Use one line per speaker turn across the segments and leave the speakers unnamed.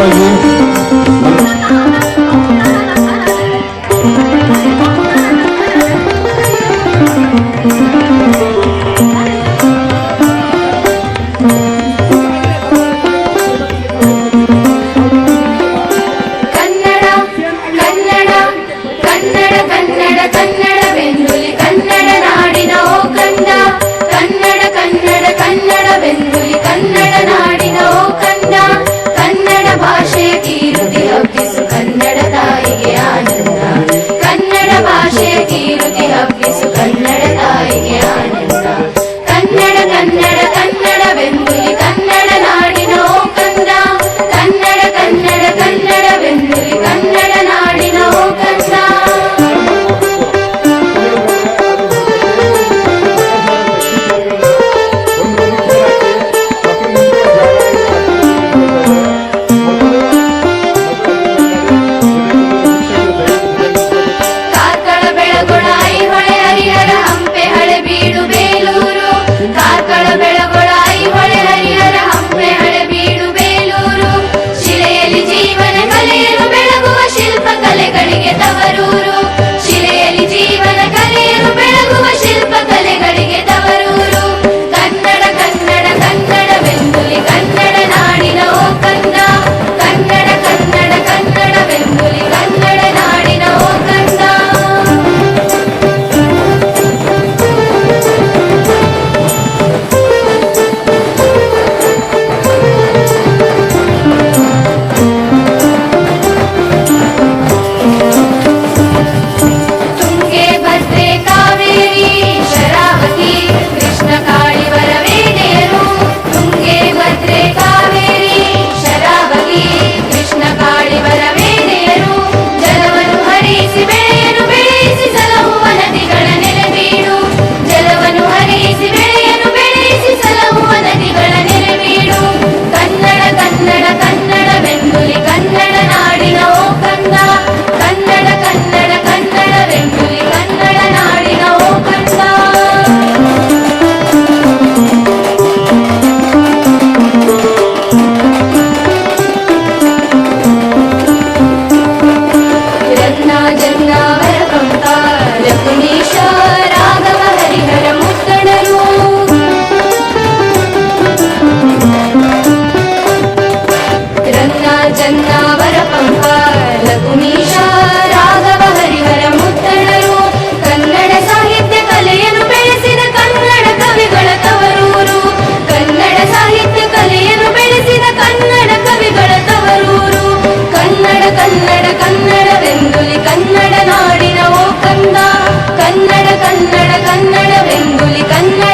ವಿಶೇಷವಾಗಿ
भाषे कीर्ति अपि ಕನ್ನಡ ಕನ್ನಡ ಕನ್ನಡವೆಂದುಲಿ ಕನ್ನಡ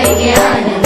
ಕಾರ್ಯಕ್ರಮನ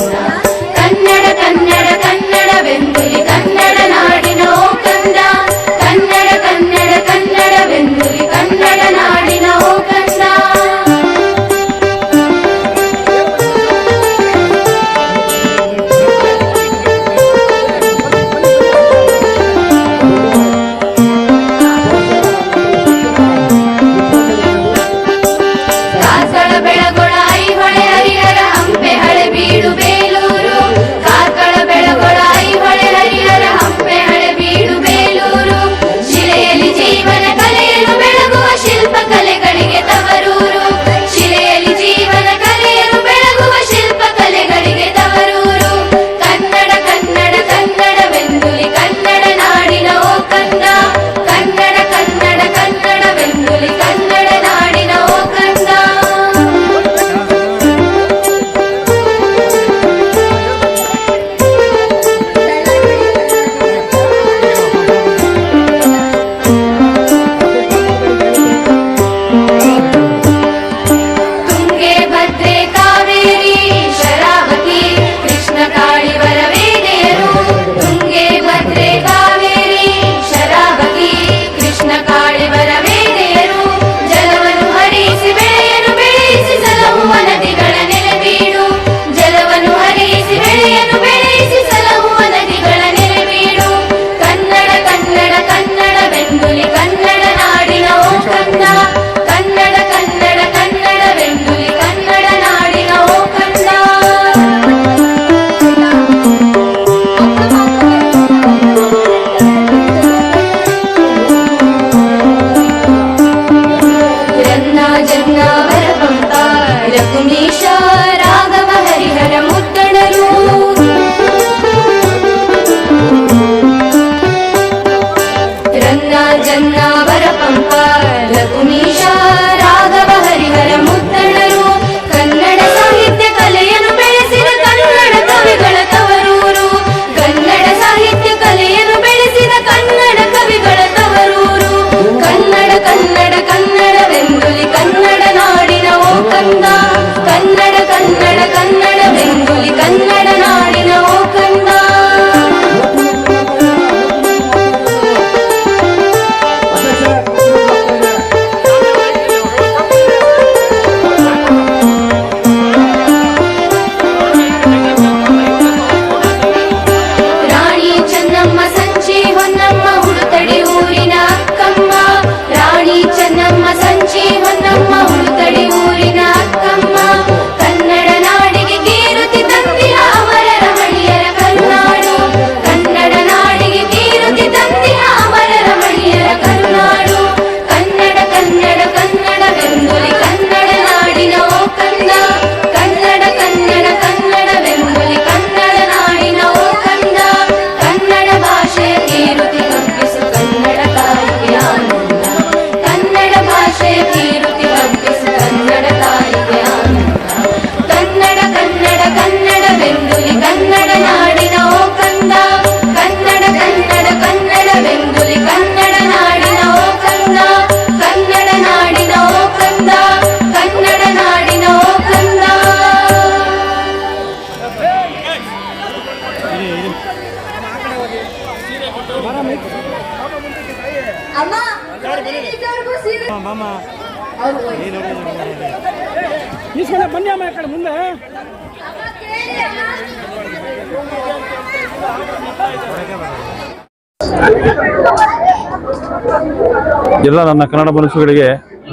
ಎಲ್ಲ ನನ್ನ ಕನ್ನಡ ಮನಸ್ಸುಗಳಿಗೆ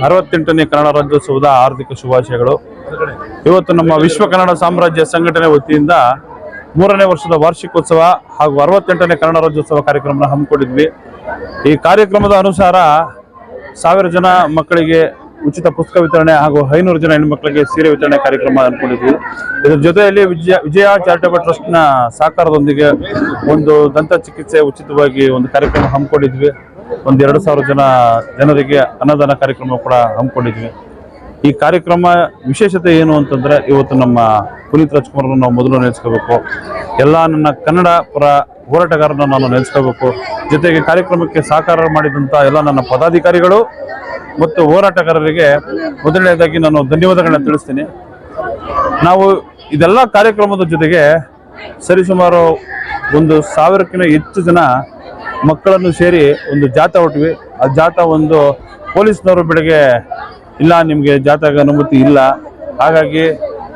ಅರವತ್ತೆಂಟನೇ ಕನ್ನಡ ರಾಜ್ಯೋತ್ಸವದ ಹಾರ್ದಿಕ ಶುಭಾಶಯಗಳು. ಇವತ್ತು ನಮ್ಮ ವಿಶ್ವ ಕನ್ನಡ ಸಾಮ್ರಾಜ್ಯ ಸಂಘಟನೆ ವತಿಯಿಂದ ಮೂರನೇ ವರ್ಷದ ವಾರ್ಷಿಕೋತ್ಸವ ಹಾಗೂ ಅರವತ್ತೆಂಟನೇ ಕನ್ನಡ ರಾಜ್ಯೋತ್ಸವ ಕಾರ್ಯಕ್ರಮ ಹಮ್ಮಿಕೊಂಡಿದ್ವಿ. ಈ ಕಾರ್ಯಕ್ರಮದ ಅನುಸಾರ ಸಾವಿರ ಜನ ಮಕ್ಕಳಿಗೆ ಉಚಿತ ಪುಸ್ತಕ ವಿತರಣೆ ಹಾಗೂ ಐನೂರು ಜನ ಹೆಣ್ಮಕ್ಳಿಗೆ ಸೀರೆ ವಿತರಣೆ ಕಾರ್ಯಕ್ರಮ ಅನ್ಕೊಂಡಿದ್ವಿ ಇದರ ಜೊತೆಯಲ್ಲಿ ವಿಜಯ ವಿಜಯ ಚಾರಿಟಬಲ್ ಟ್ರಸ್ಟ್ನ ಸಹಕಾರದೊಂದಿಗೆ ಒಂದು ದಂತ ಚಿಕಿತ್ಸೆ ಉಚಿತವಾಗಿ ಒಂದು ಕಾರ್ಯಕ್ರಮ ಹಮ್ಮಿಕೊಂಡಿದ್ವಿ. ಒಂದು ಎರಡು ಸಾವಿರ ಜನ ಜನರಿಗೆ ಅನ್ನದಾನ ಕಾರ್ಯಕ್ರಮ ಕೂಡ ಹಮ್ಮಿಕೊಂಡಿದ್ವಿ. ಈ ಕಾರ್ಯಕ್ರಮ ವಿಶೇಷತೆ ಏನು ಅಂತಂದ್ರೆ, ಇವತ್ತು ನಮ್ಮ ಪುನೀತ್ ರಾಜ್ಕುಮಾರ್ನ ನಾವು ಮೊದಲು ನೆನೆಸ್ಕೋಬೇಕು. ಎಲ್ಲ ನನ್ನ ಕನ್ನಡ ಪರ ಹೋರಾಟಗಾರರನ್ನ ನಾನು ನೆನೆಸ್ಕೋಬೇಕು. ಜೊತೆಗೆ ಕಾರ್ಯಕ್ರಮಕ್ಕೆ ಸಹಕಾರ ಮಾಡಿದಂಥ ಎಲ್ಲ ನನ್ನ ಪದಾಧಿಕಾರಿಗಳು ಮತ್ತು ಹೋರಾಟಗಾರರಿಗೆ ಮೊದಲನೇದಾಗಿ ನಾನು ಧನ್ಯವಾದಗಳನ್ನ ತಿಳಿಸ್ತೀನಿ. ನಾವು ಇದೆಲ್ಲ ಕಾರ್ಯಕ್ರಮದ ಜೊತೆಗೆ ಸರಿಸುಮಾರು ಒಂದು ಸಾವಿರಕ್ಕಿಂತ ಹೆಚ್ಚು ಜನ ಮಕ್ಕಳನ್ನು ಸೇರಿ ಒಂದು ಜಾಥಾ ಹೊಟ್ವಿ ಆ ಜಾಥಾ ಒಂದು ಪೊಲೀಸ್ನವರು ಬೆಳಗ್ಗೆ ಇಲ್ಲ, ನಿಮಗೆ ಜಾಥಾಗ ಅನುಮತಿ ಇಲ್ಲ. ಹಾಗಾಗಿ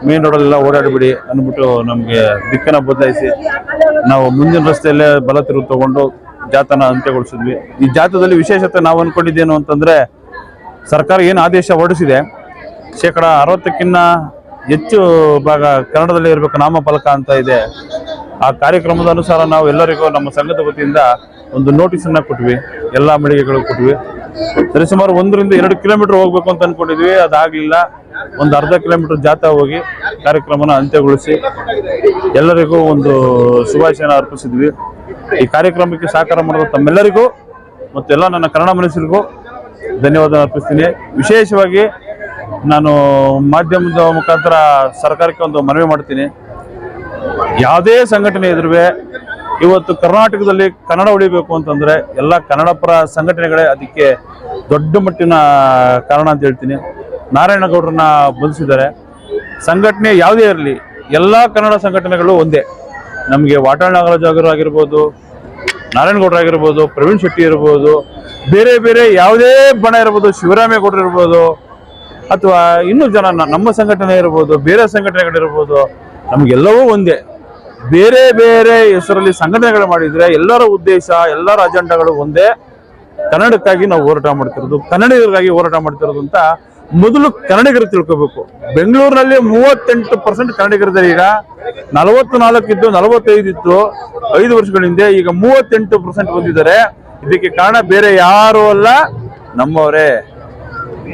ಮೇನ್ ರೋಡಲ್ಲೆಲ್ಲ ಓಡಾಡಿಬಿಡಿ ಅಂದ್ಬಿಟ್ಟು ನಮಗೆ ದಿಕ್ಕನ್ನು ಬದಲಾಯಿಸಿ ನಾವು ಮುಂದಿನ ರಸ್ತೆಯಲ್ಲೇ ಬಲ ತಿರುವು ತಗೊಂಡು ಜಾಥಾನ ಅಂತ್ಯಗೊಳಿಸಿದ್ವಿ. ಈ ಜಾಥಾದಲ್ಲಿ ವಿಶೇಷತೆ ನಾವು ಅಂದ್ಕೊಂಡಿದ್ದೇನು ಅಂತಂದರೆ ಸರ್ಕಾರ ಏನು ಆದೇಶ ಹೊರಡಿಸಿದೆ, ಶೇಕಡ ಅರವತ್ತಕ್ಕಿಂತ ಹೆಚ್ಚು ಭಾಗ ಕನ್ನಡದಲ್ಲಿ ಇರಬೇಕು ನಾಮಫಲಕ ಅಂತ ಇದೆ. ಆ ಕಾರ್ಯಕ್ರಮದ ಅನುಸಾರ ನಾವು ಎಲ್ಲರಿಗೂ ನಮ್ಮ ಸಂಘದ ವತಿಯಿಂದ ಒಂದು ನೋಟಿಸ್ ಅನ್ನ ಕೊಟ್ವಿ, ಎಲ್ಲ ಮಳಿಗೆಗಳು ಕೊಟ್ವಿ. ಸರಿಸುಮಾರು ಒಂದರಿಂದ ಎರಡು ಕಿಲೋಮೀಟರ್ ಹೋಗ್ಬೇಕು ಅಂತ ಅನ್ಕೊಂಡಿದ್ವಿ. ಅದಾಗ್ಲಿಲ್ಲ. ಒಂದು ಅರ್ಧ ಕಿಲೋಮೀಟರ್ ಜಾಥಾ ಹೋಗಿ ಕಾರ್ಯಕ್ರಮನ ಅಂತ್ಯಗೊಳಿಸಿ ಎಲ್ಲರಿಗೂ ಒಂದು ಶುಭಾಶಯನ ಅರ್ಪಿಸಿದ್ವಿ. ಈ ಕಾರ್ಯಕ್ರಮಕ್ಕೆ ಸಹಕಾರ ಮಾಡಿದ ತಮ್ಮೆಲ್ಲರಿಗೂ ಮತ್ತೆಲ್ಲ ನನ್ನ ಕನ್ನಡ ಮನಸ್ಸರಿಗೂ ಧನ್ಯವಾದ ಅರ್ಪಿಸ್ತೀನಿ. ವಿಶೇಷವಾಗಿ ನಾನು ಮಾಧ್ಯಮದ ಮುಖಾಂತರ ಸರ್ಕಾರಕ್ಕೆ ಒಂದು ಮನವಿ ಮಾಡ್ತೀನಿ. ಯಾವುದೇ ಸಂಘಟನೆ ಎದುರುವೆ ಇವತ್ತು ಕರ್ನಾಟಕದಲ್ಲಿ ಕನ್ನಡ ಉಳಿಬೇಕು ಅಂತಂದ್ರೆ ಎಲ್ಲ ಕನ್ನಡ ಪರ ಸಂಘಟನೆಗಳೇ ಅದಕ್ಕೆ ದೊಡ್ಡ ಮಟ್ಟಿನ ಕಾರಣ ಅಂತ ಹೇಳ್ತೀನಿ. ನಾರಾಯಣಗೌಡರನ್ನ ಬಂಧಿಸಿದ್ದಾರೆ. ಸಂಘಟನೆ ಯಾವುದೇ ಇರಲಿ, ಎಲ್ಲ ಕನ್ನಡ ಸಂಘಟನೆಗಳು ಒಂದೇ. ನಮಗೆ ವಾಟಾಳ್ ನಾಗರಾಜ್ ಆಗಿರೋ ಆಗಿರ್ಬೋದು, ನಾರಾಯಣಗೌಡರು ಆಗಿರ್ಬೋದು, ಪ್ರವೀಣ್ ಶೆಟ್ಟಿ ಇರ್ಬೋದು, ಬೇರೆ ಬೇರೆ ಯಾವುದೇ ಬಣ ಇರ್ಬೋದು, ಶಿವರಾಮೇಗೌಡರು ಇರ್ಬೋದು, ಅಥವಾ ಇನ್ನೂ ಜನ ನಮ್ಮ ಸಂಘಟನೆ ಇರ್ಬೋದು, ಬೇರೆ ಸಂಘಟನೆಗಳಿರ್ಬೋದು, ನಮಗೆಲ್ಲವೂ ಒಂದೇ. ಬೇರೆ ಬೇರೆ ಹೆಸರಲ್ಲಿ ಸಂಘಟನೆಗಳು ಮಾಡಿದ್ರೆ ಎಲ್ಲರ ಉದ್ದೇಶ, ಎಲ್ಲರ ಅಜೆಂಡಾಗಳು ಒಂದೇ. ಕನ್ನಡಕ್ಕಾಗಿ ನಾವು ಹೋರಾಟ ಮಾಡ್ತಿರೋದು, ಕನ್ನಡಿಗರಿಗಾಗಿ ಹೋರಾಟ ಮಾಡ್ತಿರೋದು ಅಂತ ಮೊದಲು ಕನ್ನಡಿಗರು ತಿಳ್ಕೋಬೇಕು. ಬೆಂಗಳೂರಿನಲ್ಲಿ ಮೂವತ್ತೆಂಟು ಪರ್ಸೆಂಟ್ ಕನ್ನಡಿಗರಿದ್ದಾರೆ ಈಗ. ನಲವತ್ತು ನಾಲ್ಕು ಇದ್ದು ಐದು ವರ್ಷಗಳ ಹಿಂದೆ ಈಗ ಮೂವತ್ತೆಂಟು ಪರ್ಸೆಂಟ್ ಬಂದಿದ್ದಾರೆ. ಇದಕ್ಕೆ ಕಾರಣ ಬೇರೆ ಯಾರು ಅಲ್ಲ ನಮ್ಮವರೇ.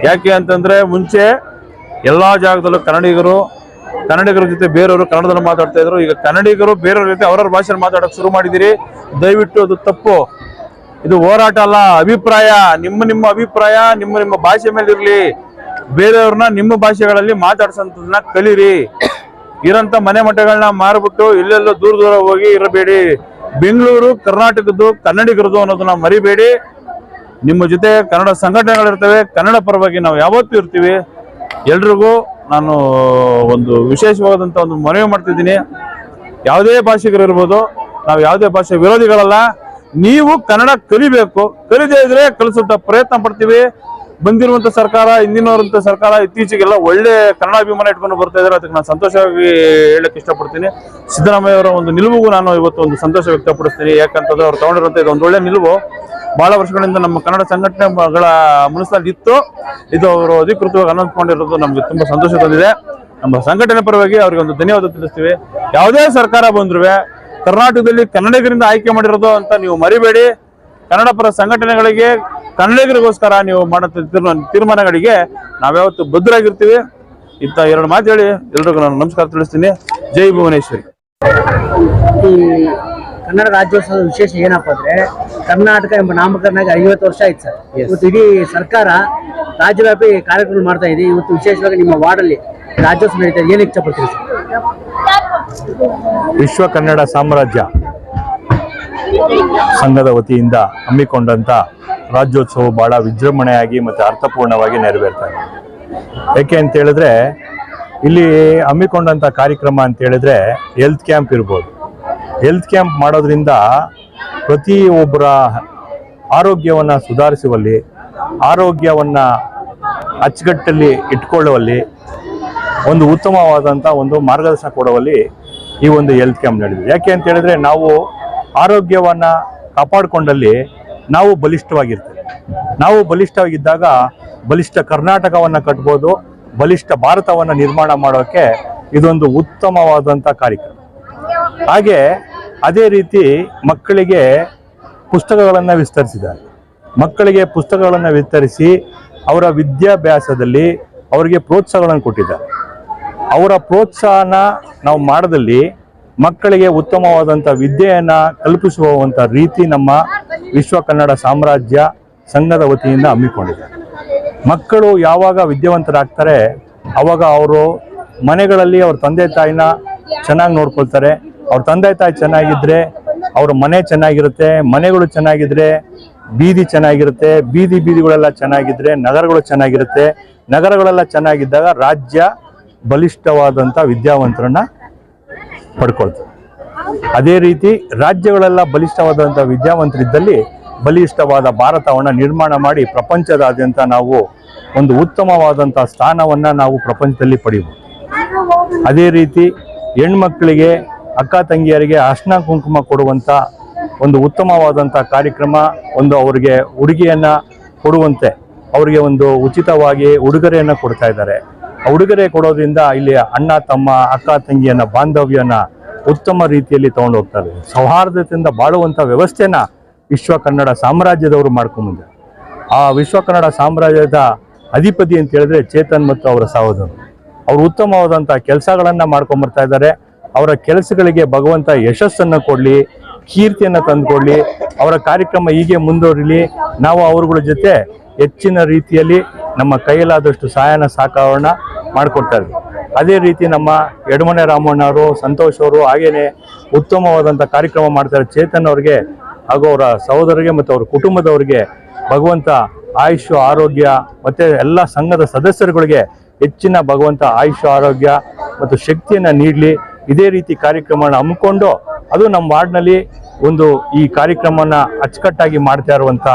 ಯಾಕೆ ಅಂತಂದ್ರೆ ಮುಂಚೆ ಎಲ್ಲಾ ಜಾಗದಲ್ಲೂ ಕನ್ನಡಿಗರು ಕನ್ನಡಿಗರ ಜೊತೆ ಬೇರೆಯವರು ಕನ್ನಡದಲ್ಲಿ ಮಾತಾಡ್ತಾ ಇದ್ರು. ಈಗ ಕನ್ನಡಿಗರು ಬೇರೆಯವ್ರ ಜೊತೆ ಅವರವ್ರ ಭಾಷೆಯಲ್ಲಿ ಮಾತಾಡಕ್ ಶುರು ಮಾಡಿದಿರಿ ದಯವಿಟ್ಟು ಅದು ತಪ್ಪು. ಇದು ಹೋರಾಟ ಅಲ್ಲ, ಅಭಿಪ್ರಾಯ. ನಿಮ್ಮ ನಿಮ್ಮ ಅಭಿಪ್ರಾಯ, ನಿಮ್ಮ ನಿಮ್ಮ ಭಾಷೆ ಮೇಲೆ ಇರ್ಲಿ ಬೇರೆಯವ್ರನ್ನ ನಿಮ್ಮ ಭಾಷೆಗಳಲ್ಲಿ ಮಾತಾಡ್ಸಂತದನ್ನ ಕಲೀರಿ. ಇರಂತ ಮನೆ ಮಠಗಳನ್ನ ಮಾರ್ಬಿಟ್ಟು ಇಲ್ಲೆಲ್ಲೋ ದೂರ ದೂರ ಹೋಗಿ ಇರಬೇಡಿ. ಬೆಂಗಳೂರು, ಕರ್ನಾಟಕದ್ದು ಕನ್ನಡಿಗರದು ಅನ್ನೋದನ್ನ ಮರಿಬೇಡಿ. ನಿಮ್ಮ ಜೊತೆ ಕನ್ನಡ ಸಂಘಟನೆಗಳಿರ್ತವೆ. ಕನ್ನಡ ಪರವಾಗಿ ನಾವು ಯಾವತ್ತೂ ಇರ್ತೀವಿ. ಎಲ್ರಿಗೂ ನಾನು ಒಂದು ವಿಶೇಷವಾದಂಥ ಒಂದು ಮನವಿ ಮಾಡ್ತಿದ್ದೀನಿ. ಯಾವುದೇ ಭಾಷಿಗರು ಇರ್ಬೋದು ನಾವು ಯಾವುದೇ ಭಾಷೆ ವಿರೋಧಿಗಳಲ್ಲ, ನೀವು ಕನ್ನಡ ಕಲಿಬೇಕು. ಕಲಿದೇ ಇದ್ರೆ ಕಲಿಸುವಂಥ ಪ್ರಯತ್ನ ಪಡ್ತೀವಿ. ಬಂದಿರುವಂತ ಸರ್ಕಾರ, ಹಿಂದಿನವರಂತ ಸರ್ಕಾರ ಇತ್ತೀಚೆಗೆಲ್ಲ ಒಳ್ಳೆ ಕನ್ನಡ ಅಭಿಮಾನ ಇಟ್ಕೊಂಡು ಬರ್ತಾ ಇದ್ದಾರೆ. ಅದಕ್ಕೆ ನಾನು ಸಂತೋಷವಾಗಿ ಹೇಳಕ್ ಇಷ್ಟಪಡ್ತೀನಿ. ಸಿದ್ದರಾಮಯ್ಯ ಅವರ ಒಂದು ನಿಲುವಿಗೂ ನಾನು ಇವತ್ತು ಒಂದು ಸಂತೋಷ ವ್ಯಕ್ತಪಡಿಸ್ತೀನಿ. ಯಾಕಂತಂದ್ರೆ ಅವ್ರು ತಗೊಂಡಿರುವಂತ ಇದು ಒಂದು ಒಳ್ಳೆ ನಿಲುವು. ಬಹಳ ವರ್ಷಗಳಿಂದ ನಮ್ಮ ಕನ್ನಡ ಸಂಘಟನೆಗಳ ಮನಸ್ಸಿನಲ್ಲಿ ಇತ್ತು ಇದು ಅವರು ಅಧಿಕೃತವಾಗಿ ಅನುಕೊಂಡಿರೋದು ನಮಗೆ ತುಂಬಾ ಸಂತೋಷ ತಂದಿದೆ. ನಮ್ಮ ಸಂಘಟನೆ ಪರವಾಗಿ ಅವರಿಗೆ ಒಂದು ಧನ್ಯವಾದ ತಿಳಿಸ್ತೀವಿ. ಯಾವುದೇ ಸರ್ಕಾರ ಬಂದ್ರು ಕರ್ನಾಟಕದಲ್ಲಿ ಕನ್ನಡಿಗರಿಂದ ಆಯ್ಕೆ ಮಾಡಿರೋದು ಅಂತ ನೀವು ಮರಿಬೇಡಿ. ಕನ್ನಡ ಪರ ಸಂಘಟನೆಗಳಿಗೆ ಕನ್ನಡಿಗರಿಗೋಸ್ಕರ ನೀವು ಮಾಡೋ ತೀರ್ಮಾನ, ತೀರ್ಮಾನಗಳಿಗೆ ನಾವ್ಯಾವತ್ತು ಬದ್ಧರಾಗಿರ್ತೀವಿ. ಇಂಥ ಎರಡು ಮಾತು ಹೇಳಿ ಎಲ್ರಿಗೂ ನಾನು ನಮಸ್ಕಾರ ತಿಳಿಸ್ತೀನಿ. ಜೈ ಭುವನೇಶ್ವರಿ.
ಕನ್ನಡ ರಾಜ್ಯೋತ್ಸವದ ವಿಶೇಷ ಏನಪ್ಪ ಅಂದ್ರೆ ಕರ್ನಾಟಕ ಎಂಬ ನಾಮಕರಣ ಆಗಿ ಐವತ್ತು ವರ್ಷ ಆಯ್ತು ಸರ್. ಇವತ್ತು ಇಡೀ ಸರ್ಕಾರ ರಾಜ್ಯವ್ಯಾಪಿ ಕಾರ್ಯಕ್ರಮ ಮಾಡ್ತಾ ಇದೆ. ಇವತ್ತು ವಿಶೇಷವಾಗಿ ನಿಮ್ಮ ವಾರ್ಡಲ್ಲಿ ರಾಜ್ಯೋತ್ಸವ ನಡೀತಾ ಇದೆ. ಏನು ಸರ್?
ವಿಶ್ವ ಕನ್ನಡ ಸಾಮ್ರಾಜ್ಯ ಸಂಘದ ವತಿಯಿಂದ ಹಮ್ಮಿಕೊಂಡಂತ ರಾಜ್ಯೋತ್ಸವ ಬಹಳ ವಿಜೃಂಭಣೆಯಾಗಿ ಮತ್ತು ಅರ್ಥಪೂರ್ಣವಾಗಿ ನೆರವೇರ್ತಾ ಇದೆ. ಯಾಕೆ ಅಂತ ಹೇಳಿದ್ರೆ ಇಲ್ಲಿ ಹಮ್ಮಿಕೊಂಡಂತ ಕಾರ್ಯಕ್ರಮ ಅಂತ ಹೇಳಿದ್ರೆ ಹೆಲ್ತ್ ಕ್ಯಾಂಪ್ ಇರ್ಬೋದು. ಹೆಲ್ತ್ ಕ್ಯಾಂಪ್ ಮಾಡೋದ್ರಿಂದ ಪ್ರತಿ ಒಬ್ಬರ ಆರೋಗ್ಯವನ್ನು ಸುಧಾರಿಸುವಲ್ಲಿ, ಆರೋಗ್ಯವನ್ನು ಅಚ್ಚುಕಟ್ಟಲ್ಲಿ ಇಟ್ಕೊಳ್ಳುವಲ್ಲಿ ಒಂದು ಉತ್ತಮವಾದಂಥ ಒಂದು ಮಾರ್ಗದರ್ಶನ ಕೊಡುವಲ್ಲಿ ಈ ಒಂದು ಹೆಲ್ತ್ ಕ್ಯಾಂಪ್ ನಡೆದಿದೆ ಯಾಕೆ ಅಂತ ಹೇಳಿದ್ರೆ ನಾವು ಆರೋಗ್ಯವನ್ನು ಕಾಪಾಡಿಕೊಂಡಲ್ಲಿ ನಾವು ಬಲಿಷ್ಠವಾಗಿರ್ತೇವೆ. ನಾವು ಬಲಿಷ್ಠವಾಗಿದ್ದಾಗ ಬಲಿಷ್ಠ ಕರ್ನಾಟಕವನ್ನು ಕಟ್ಬೋದು, ಬಲಿಷ್ಠ ಭಾರತವನ್ನು ನಿರ್ಮಾಣ ಮಾಡೋಕ್ಕೆ ಇದೊಂದು ಉತ್ತಮವಾದಂಥ ಕಾರ್ಯಕ್ರಮ. ಹಾಗೆ ಅದೇ ರೀತಿ ಮಕ್ಕಳಿಗೆ ಪುಸ್ತಕಗಳನ್ನು ವಿಸ್ತರಿಸಿದ್ದಾರೆ. ಮಕ್ಕಳಿಗೆ ಪುಸ್ತಕಗಳನ್ನು ವಿಸ್ತರಿಸಿ ಅವರ ವಿದ್ಯಾಭ್ಯಾಸದಲ್ಲಿ ಅವರಿಗೆ ಪ್ರೋತ್ಸಾಹಗಳನ್ನು ಕೊಟ್ಟಿದ್ದಾರೆ. ಅವರ ಪ್ರೋತ್ಸಾಹನ ನಾವು ಮಾಡದಲ್ಲಿ ಮಕ್ಕಳಿಗೆ ಉತ್ತಮವಾದಂಥ ವಿದ್ಯೆಯನ್ನು ಕಲ್ಪಿಸುವಂಥ ರೀತಿ ನಮ್ಮ ವಿಶ್ವ ಕನ್ನಡ ಸಾಮ್ರಾಜ್ಯ ಸಂಘದ ವತಿಯಿಂದ ಹಮ್ಮಿಕೊಂಡಿದೆ. ಮಕ್ಕಳು ಯಾವಾಗ ವಿದ್ಯಾವಂತರಾಗ್ತಾರೆ, ಅವಾಗ ಅವರು ಮನೆಗಳಲ್ಲಿ ಅವ್ರ ತಂದೆ ತಾಯಿನ ಚೆನ್ನಾಗಿ ನೋಡ್ಕೊಳ್ತಾರೆ ಅವ್ರ ತಂದೆ ತಾಯಿ ಚೆನ್ನಾಗಿದ್ರೆ, ಅವ್ರ ಮನೆ ಚೆನ್ನಾಗಿರುತ್ತೆ, ಮನೆಗಳು ಚೆನ್ನಾಗಿದ್ರೆ, ಬೀದಿ ಚೆನ್ನಾಗಿರುತ್ತೆ, ಬೀದಿ ಬೀದಿಗಳೆಲ್ಲ ಚೆನ್ನಾಗಿದ್ರೆ, ನಗರಗಳು ಚೆನ್ನಾಗಿರುತ್ತೆ. ನಗರಗಳೆಲ್ಲ ಚೆನ್ನಾಗಿದ್ದಾಗ ರಾಜ್ಯ ಬಲಿಷ್ಠವಾದಂಥ ವಿದ್ಯಾವಂತರನ್ನ ಪಡ್ಕೊಳ್ತೀವಿ ಅದೇ ರೀತಿ ರಾಜ್ಯಗಳೆಲ್ಲ ಬಲಿಷ್ಠವಾದಂಥ ವಿದ್ಯಾವಂತರಿದ್ದಲ್ಲಿ ಬಲಿಷ್ಠವಾದ ಭಾರತವನ್ನು ನಿರ್ಮಾಣ ಮಾಡಿ ಪ್ರಪಂಚದಾದ್ಯಂತ ನಾವು ಒಂದು ಉತ್ತಮವಾದಂಥ ಸ್ಥಾನವನ್ನು ನಾವು ಪ್ರಪಂಚದಲ್ಲಿ ಪಡೆಯಬಹುದು ಅದೇ ರೀತಿ ಹೆಣ್ಮಕ್ಳಿಗೆ ಅಕ್ಕ ತಂಗಿಯರಿಗೆ ಅರ್ಶನ ಕುಂಕುಮ ಕೊಡುವಂಥ ಒಂದು ಉತ್ತಮವಾದಂಥ ಕಾರ್ಯಕ್ರಮ, ಒಂದು ಅವರಿಗೆ ಉಡುಗೆಯನ್ನು ಕೊಡುವಂತೆ ಅವರಿಗೆ ಒಂದು ಉಚಿತವಾಗಿ ಉಡುಗೊರೆಯನ್ನು ಕೊಡ್ತಾ ಇದ್ದಾರೆ. ಉಡುಗೊರೆ ಕೊಡೋದ್ರಿಂದ ಇಲ್ಲಿ ಅಣ್ಣ, ತಮ್ಮ, ಅಕ್ಕ ತಂಗಿಯನ್ನ, ಬಾಂಧವ್ಯನ ಉತ್ತಮ ರೀತಿಯಲ್ಲಿ ತಗೊಂಡು ಹೋಗ್ತಾರೆ ಸೌಹಾರ್ದತೆಯಿಂದ ಬಾಳುವಂಥ ವ್ಯವಸ್ಥೆನ ವಿಶ್ವ ಕನ್ನಡ ಸಾಮ್ರಾಜ್ಯದವರು ಮಾಡ್ಕೊಂಬಂದಿದ್ದಾರೆ ಆ ವಿಶ್ವ ಕನ್ನಡ ಸಾಮ್ರಾಜ್ಯದ ಅಧಿಪತಿ ಅಂತ ಹೇಳಿದ್ರೆ ಚೇತನ್ ಮತ್ತು ಅವರ ಸಹೋದರರು. ಅವರು ಉತ್ತಮವಾದಂಥ ಕೆಲಸಗಳನ್ನು ಮಾಡ್ಕೊಂಬರ್ತಾ ಇದ್ದಾರೆ. ಅವರ ಕೆಲಸಗಳಿಗೆ ಭಗವಂತ ಯಶಸ್ಸನ್ನು ಕೊಡಲಿ, ಕೀರ್ತಿಯನ್ನು ತಂದುಕೊಡ್ಲಿ, ಅವರ ಕಾರ್ಯಕ್ರಮ ಹೀಗೆ ಮುಂದುವರಿಲಿ, ನಾವು ಅವರುಗಳ ಜೊತೆ ಹೆಚ್ಚಿನ ರೀತಿಯಲ್ಲಿ ನಮ್ಮ ಕೈಯಲ್ಲಾದಷ್ಟು ಸಹಾಯನ ಸಾಕಾರಣ ಮಾಡಿಕೊಡ್ತಾ ಇದ್ವಿ. ಅದೇ ರೀತಿ ನಮ್ಮ ಯಡಮನೆ ರಾಮಣ್ಣ ಅವರು, ಸಂತೋಷ್ ಅವರು ಹಾಗೇನೆ ಉತ್ತಮವಾದಂಥ ಕಾರ್ಯಕ್ರಮ ಮಾಡ್ತಾರೆ. ಚೇತನ್ ಅವರಿಗೆ ಹಾಗೂ ಅವರ ಸಹೋದರಿಗೆ ಮತ್ತು ಅವರ ಕುಟುಂಬದವರಿಗೆ ಭಗವಂತ ಆಯುಷ್, ಆರೋಗ್ಯ ಮತ್ತು ಎಲ್ಲ ಸಂಘದ ಸದಸ್ಯರುಗಳಿಗೆ ಹೆಚ್ಚಿನ ಭಗವಂತ ಆಯುಷ್, ಆರೋಗ್ಯ ಮತ್ತು ಶಕ್ತಿಯನ್ನು ನೀಡಲಿ. ಇದೇ ರೀತಿ ಕಾರ್ಯಕ್ರಮನ ಹಮ್ಮಿಕೊಂಡು ಅದು ನಮ್ಮ ವಾರ್ಡ್ನಲ್ಲಿ ಒಂದು ಈ ಕಾರ್ಯಕ್ರಮನ ಅಚ್ಚುಕಟ್ಟಾಗಿ ಮಾಡ್ತಾ ಇರುವಂತ